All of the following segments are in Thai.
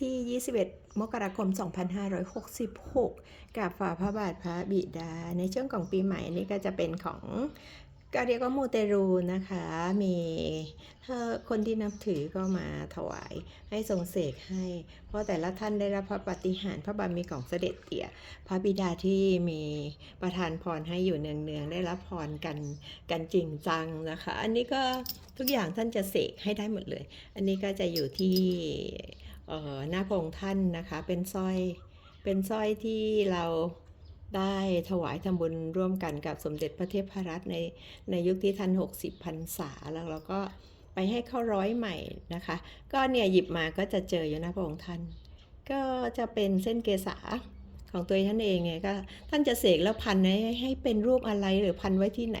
ที่ 21 มกราคม 2566 กับฝ่าพระบาทพระบิดา ในช่วงของปีใหม่นี่ก็จะเป็นของก็เรียกว่ามูเตรูนะคะ มีถ้าคนที่นับถือก็มาถวายให้ทรงเสกให้ เพราะแต่ละท่านได้รับพระปฏิหารพระบารมีของเสด็จเตี่ย พระบิดาที่มีประทานพรให้อยู่เนืองๆ ได้รับพรกันกันจริงจังนะคะ อันนี้ก็ทุกอย่างท่านจะเสกให้ได้หมดเลย อันนี้ก็จะอยู่ที่ หน้าพระองค์ท่านนะคะ เป็นสร้อย เป็นสร้อยที่เราได้ถวายทำบุญร่วมกันกับสมเด็จพระเทพรัตน์ในในยุคที่ท่าน60พรรษาแล้วเราก็ไปให้เข้าร้อยใหม่นะคะ ก็เนี่ยหยิบมาก็จะเจออยู่หน้าพระองค์ท่าน ก็จะเป็นเส้นเกษาของตัวท่านเองไงก็ท่านจะเสกแล้วพันให้ให้เป็นรูปอะไรหรือพันไว้ที่ไหน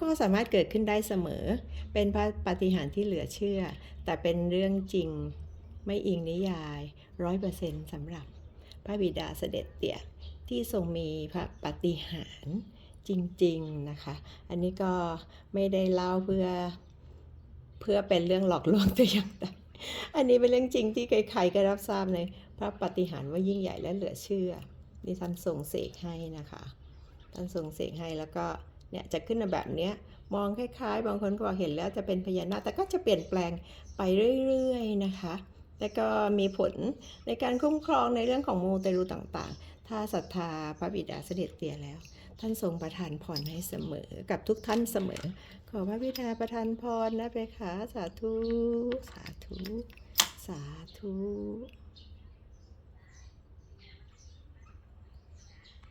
ก็สามารถเกิดขึ้นได้เสมอ เป็นพระปฏิหารที่เหลือเชื่อ แต่เป็นเรื่องจริง ไม่อิงนิยายร้อยเปอร์เซ็นต์สำหรับพระบิดาเสด็จเตี่ยที่ทรงมีพระปฏิหาริย์จริงๆนะคะ อันนี้ก็ไม่ได้เล่าเพื่อเพื่อเป็นเรื่องหลอกลวงแต่อย่างใดอันนี้เป็นเรื่องจริงที่ใครๆก็รับทราบในพระปฏิหารว่ายิ่งใหญ่และเหลือเชื่อนี่ท่านทรงเสกให้นะคะท่านทรงเสกให้แล้วก็เนี่ยจะขึ้นมาแบบเนี้ยมองคล้ายๆ บางคนก็บอกเห็นแล้วจะเป็นพญานาคแต่ก็จะเปลี่ยนแปลงไปเรื่อยๆนะคะ และก็มีผลในการคุ้มครองในเรื่องของมูเตรูต่างๆ ถ้าศรัทธาพระบิดาเสด็จเตี่ยแล้ว ท่านทรงประทานพรให้เสมอกับทุกท่านเสมอ ขอพระบิดาประทานพรนะเพคะสาธุ สาธุ สาธุ